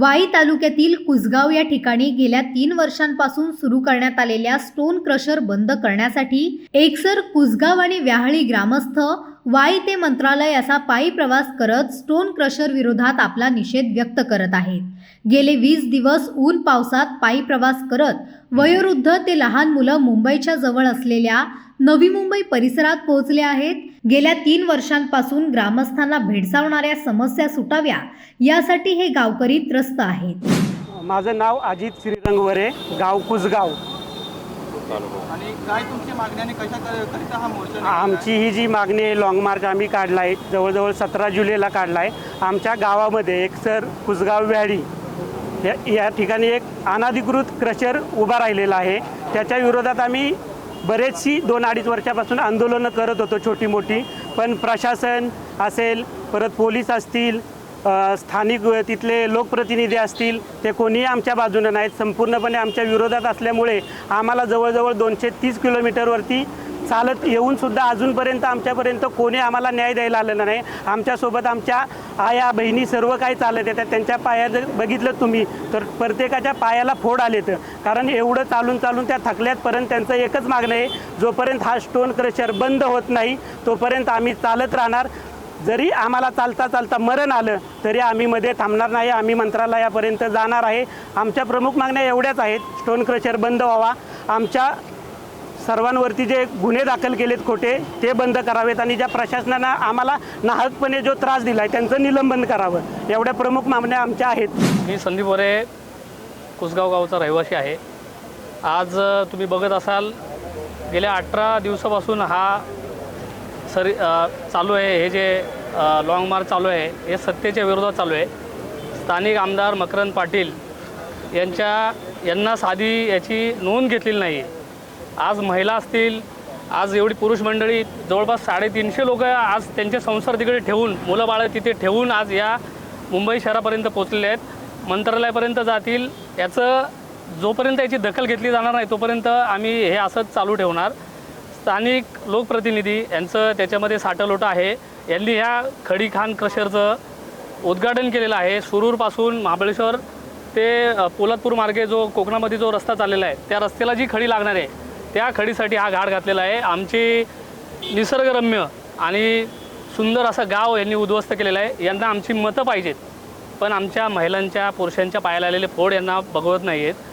वाई तालुक्यातील कुसगाव या ठिकाणी गेल्या तीन वर्षांपासून सुरू करण्यात आलेल्या स्टोन क्रशर बंद करण्यासाठी एकसर कुसगाव आणि व्याहळी ग्रामस्थ वाई ते मंत्रालय असा पायी प्रवास करत स्टोन क्रशर विरोधात आपला निषेध व्यक्त करत आहेत. गेले वीस दिवस ऊन पावसात पायी प्रवास करत वयोवृद्ध ते लहान मुलं मुंबईच्या जवळ असलेल्या नवी मुंबई परिसरात पोहोचले आहेत. गेल्या तीन वर्षांपासून ग्रामस्थांना भेडसावणाऱ्या समस्या सुटाव्या यासाठी हे गावकरी त्रस्त आहेत. माझं नाव अजित श्रीरंगवरे गाव कुसगाव. आणि काय तुमची मागणी आणि कशा कर- करिता हा मोर्चा? निघाला आहे? आमची ही जी मागणी आहे लाँग मार्च आम्ही काढला आहे जवळजवळ सतरा जुलैला काढला आहे आमच्या गावामध्ये एक सर कुसगाव व्याळी या या ठिकाणी एक अनाधिकृत क्रशर उभा राहिलेला आहे. त्याच्या विरोधात आम्ही बरेचशी दोन अडीच वर्षापासून आंदोलनं करत होतो छोटी मोठी पण प्रशासन असेल परत पोलीस असतील स्थानिक तिथले लोकप्रतिनिधी असतील ते कोणीही आमच्या बाजूनं नाहीत. संपूर्णपणे आमच्या विरोधात असल्यामुळे आम्हाला जवळजवळ दोनशे तीस किलोमीटरवरती चालत येऊनसुद्धा अजूनपर्यंत आमच्यापर्यंत कोणी आम्हाला न्याय द्यायला आलेला नाही. आमच्यासोबत आमच्या आया बहिणी सर्व काही चालत येतात. त्यांच्या पाया जर बघितलं तुम्ही तर प्रत्येकाच्या पायाला फोड आलेत कारण एवढं चालून चालून त्या थकल्यातपर्यंत त्यांचं एकच मागणं आहे जोपर्यंत हा स्टोन क्रशर बंद होत नाही तोपर्यंत आम्ही चालत राहणार. जरी आम्हाला चालता चालता मरण आलं तरी आम्ही मध्ये थांबणार नाही आम्ही मंत्रालयापर्यंत जाणार आहे. आमच्या प्रमुख मागण्या एवढ्याच आहेत स्टोन क्रशर बंद व्हावा. आमच्या सर्वांवरती जे गुन्हे दाखल केलेत खोटे ते बंद करावेत आणि ज्या प्रशासनानं आम्हाला नाहकपणे जो त्रास दिला आहे त्यांचं निलंबन करावं. एवढ्या प्रमुख मागण्या आमच्या आहेत. मी संदीप वरे कुसगाव गावचा रहिवासी आहे. आज तुम्ही बघत असाल गेल्या अठरा दिवसापासून हा सरी चालू आहे हे जे लाँग मार्च चालू आहे हे सत्तेच्या विरोधात चालू आहे. स्थानिक आमदार मकरंद पाटील यांच्या यांना साधी याची नोंद घेतलेली नाही. आज महिला असतील आज एवढी पुरुष मंडळी जवळपास साडेतीनशे लोक आज त्यांचे संसार तिकडे ठेवून मुलं बाळं तिथे ठेवून आज या मुंबई शहरापर्यंत पोचलेले आहेत. मंत्रालयापर्यंत जातील याचं जोपर्यंत याची दखल घेतली जाणार नाही तोपर्यंत आम्ही हे असंच चालू ठेवणार. स्थानिक लोकप्रतिनिधी यांचं त्याच्यामध्ये साठलोटं आहे. यांनी ह्या खडी खान क्रशरचं उद्घाटन केलेलं आहे. सुरूरपासून महाबळेश्वर ते पोलादपूर मार्गे जो कोकणामध्ये जो रस्ता चाललेला आहे त्या रस्त्याला जी खडी लागणार आहे त्या खडीसाठी हा घाट घातलेला आहे. आमची निसर्गरम्य आणि सुंदर असं गाव यांनी उद्ध्वस्त केलेलं आहे. यांना आमची मतं पाहिजेत पण आमच्या महिलांच्या पुरुषांच्या पायाला आलेले फोड यांना बघवत नाही आहेत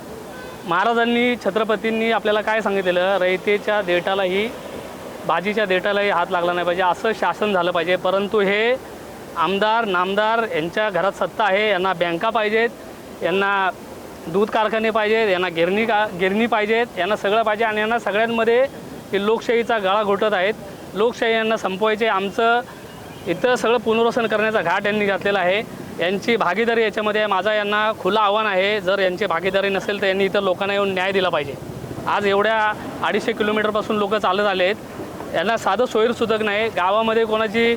महाराजांनी छत्रपतींनी आपल्याला काय सांगितलेलं? रयतेच्या देटालाही भाजीच्या देटालाही हात लागला नाही पाहिजे. असं शासन झालं पाहिजे. परंतु हे आमदार नामदार यांच्या घरात सत्ता आहे. यांना बँका पाहिजेत. यांना दूध कारखाने पाहिजेत. यांना गिरणी का गिरणी पाहिजेत. यांना सगळं पाहिजे आणि यांना सगळ्यांमध्ये हे लोकशाहीचा गळा घोटत आहेत. लोकशाही यांना संपवायचे. आमचं इथं सगळं पुनर्वसन करण्याचा घाट यांनी घातलेला आहे. यांची भागीदारी याच्यामध्ये आहे माझा यांना खुलं आव्हान आहे. जर यांची भागीदारी नसेल तर यांनी इतर लोकांना येऊन न्याय दिला पाहिजे. आज एवढ्या अडीचशे किलोमीटरपासून लोक चालत आले आहेत यांना साधं सोयीसुधक नाही. गावामध्ये कोणाची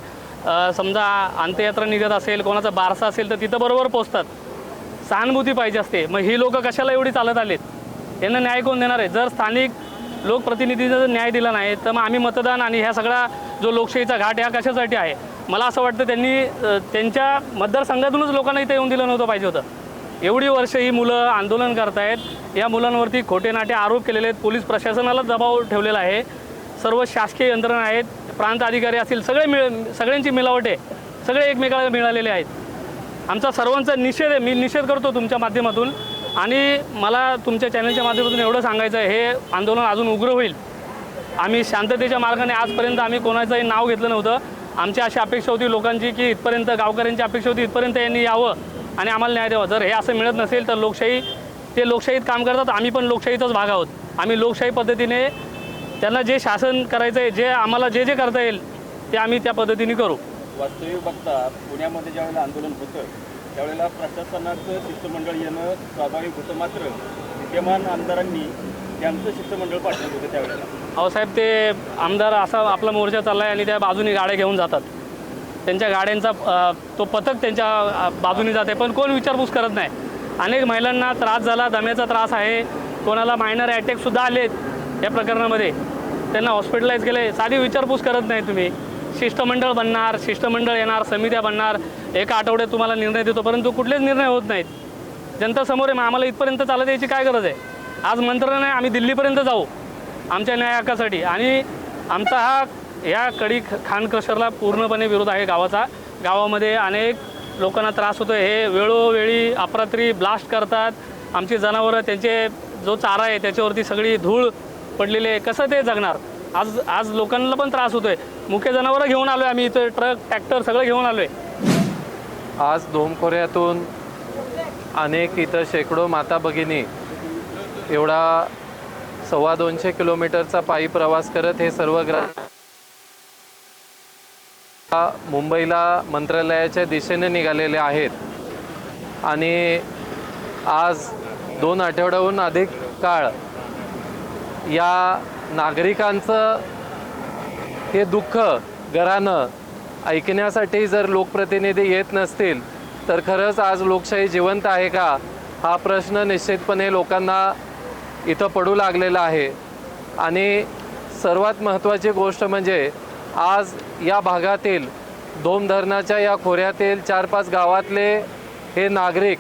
समजा अंत्ययात्रा निघत असेल कोणाचा बारसा असेल तर तिथं बरोबर पोचतात. सहानुभूती पाहिजे असते. मग ही लोक कशाला एवढी चालत आलेत? यांना न्याय कोण देणार आहे? जर स्थानिक लोकप्रतिनिधीनं जर न्याय दिला नाही तर मग आम्ही मतदान आणि ह्या सगळा जो लोकशाहीचा घाट ह्या कशासाठी आहे? मला असं वाटतं त्यांनी त्यांच्या मतदारसंघातूनच लोकांना इथे येऊन दिलं नव्हतं पाहिजे होतं. एवढी वर्ष ही मुलं आंदोलन करतायत. या मुलांवरती खोटे नाटे आरोप केलेले आहेत. पोलीस प्रशासनाला दबाव ठेवलेला आहे. सर्व शासकीय यंत्रणा आहेत. प्रांत अधिकारी असतील सगळे मिळ सगळ्यांची मिलावट आहे. सगळे एकमेकाला मिळालेले आहेत. आमचा सर्वांचा निषेध आहे. मी निषेध करतो तुमच्या माध्यमातून. आणि मला तुमच्या चॅनलच्या माध्यमातून एवढं सांगायचं आहे हे आंदोलन अजून उग्र होईल. आम्ही शांततेच्या मार्गाने आजपर्यंत आम्ही कोणाचंही नाव घेतलं नव्हतं. आमची अशी अपेक्षा होती लोकांची की इथपर्यंत गावकऱ्यांची अपेक्षा होती इथपर्यंत यांनी यावं आणि आम्हाला न्याय द्यावा. जर हे असं मिळत नसेल तर लोकशाही ते लोकशाहीत काम करतात आम्ही पण लोकशाहीचाच भाग आहोत. आम्ही लोकशाही पद्धतीने त्यांना जे शासन करायचं आहे जे आम्हाला जे जे करता येईल ते आम्ही त्या पद्धतीने करू. वास्तविक बघता पुण्यामध्ये ज्यावेळेला आंदोलन होतं त्यावेळेला प्रशासनाचं शिष्टमंडळ येणं स्वाभाविक होतं मात्र विद्यमान आमदारांनी त्यांचं शिष्टमंडळ पाठवलं होतं त्यावेळेला. अहो साहेब ते आमदार असा आपला मोर्चा चालला आहे आणि त्या बाजूनी गाड्या घेऊन जातात. त्यांच्या गाड्यांचा तो पथक त्यांच्या बाजूने बाजूनी जाते पण कोण विचारपूस करत नाही. अनेक महिलांना त्रास झाला दम्याचा त्रास आहे. कोणाला मायनर अटॅकसुद्धा आलेत या प्रकरणामध्ये. त्यांना हॉस्पिटलाइज केले साधी विचारपूस करत नाही तुम्ही. शिष्टमंडळ बनणार शिष्टमंडळ येणार समित्या बनणार. एका आठवड्यात तुम्हाला निर्णय देतो परंतु कुठलेच निर्णय होत नाहीत. जनता समोर आहे मग आम्हाला इथपर्यंत चालत यायची काय गरज आहे? आज मंत्र्याने आम्ही दिल्लीपर्यंत जाऊ आमच्या न्याय हक्कासाठी. आणि आमचा हा या कडी ख- खान पूर्णपणे विरोध आहे गावाचा. गावामध्ये अनेक लोकांना त्रास होतो हे वेळोवेळी अपरात्री ब्लास्ट करतात. आमची जनावरं त्यांचे जो चारा आहे त्याच्यावरती सगळी धूळ पडलेली आहे. कसं ते जगणार? आज आज लोकांना पण त्रास होतोय. मुख्य जनावरं घेऊन आलो आहे आम्ही इथं ट्रक ट्रॅक्टर सगळं घेऊन आलो आहे आज धोमखोऱ्यातून अनेक इथं शेकडो माता भगिनी एवढा सव्वा दोनशे किलोमीटरचा पायी प्रवास करत हे सर्व ग्रा मुंबईला मंत्रालयाच्या दिशेने निघालेले आहेत. आणि आज दोन आठवड्याहून अधिक काळ या नागरिकांचं हे दुःख घरानं ऐकण्यासाठी जर लोकप्रतिनिधी येत नसतील तर खरंच आज लोकशाही जिवंत आहे का? हा प्रश्न निश्चितपणे लोकांना इथं पडू लागलेलं आहे. आणि सर्वात महत्त्वाची गोष्ट म्हणजे आज या भागातील दोन धरणाच्या या खोऱ्यातील चार पाच गावातले हे नागरिक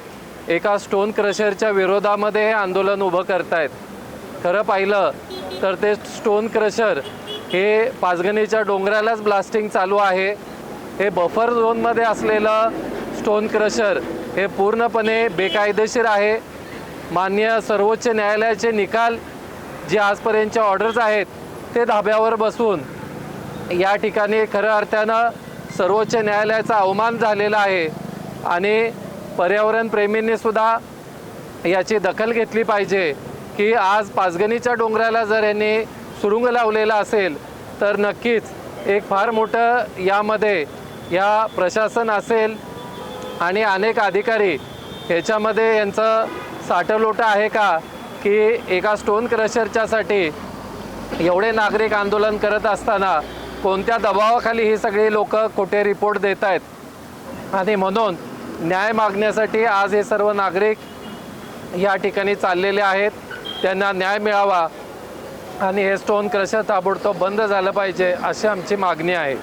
एका स्टोन क्रशरच्या विरोधामध्ये हे आंदोलन उभं करतायत. खरं पाहिलं तर ते स्टोन क्रशर हे पाचगणीच्या डोंगरालाच ब्लास्टिंग चालू आहे. हे बफर झोनमध्ये असलेलं स्टोन क्रशर हे पूर्णपणे बेकायदेशीर आहे. मान्य सर्वोच्च न्यायालयाचे निकाल जे आजपर्यंतचे ऑर्डर्स आहेत ते धाब्यावर बसून या ठिकाणी खऱ्या अर्थानं सर्वोच्च न्यायालयाचा अवमान झालेला आहे आणि पर्यावरणप्रेमींनी सुद्धा याची दखल घेतली पाहिजे की आज पाचगणीच्या डोंगराला जर यांनी सुरुंग लावलेला असेल तर नक्कीच एक फार मोठं यामध्ये या प्रशासन असेल आणि अनेक अधिकारी ह्याच्यामध्ये यांचं साठलोटं आहे का? की एका स्टोन क्रशरच्यासाठी एवढे नागरिक आंदोलन करत असताना कोणत्या दबावाखाली ही सगळी लोक खोटे रिपोर्ट देत आहेत? आणि म्हणून न्याय मागण्यासाठी आज हे सर्व नागरिक या ठिकाणी चाललेले आहेत. त्यांना न्याय मिळावा आणि हे स्टोन क्रशर ताबडतोब बंद झालं पाहिजे अशी आमची मागणी आहे.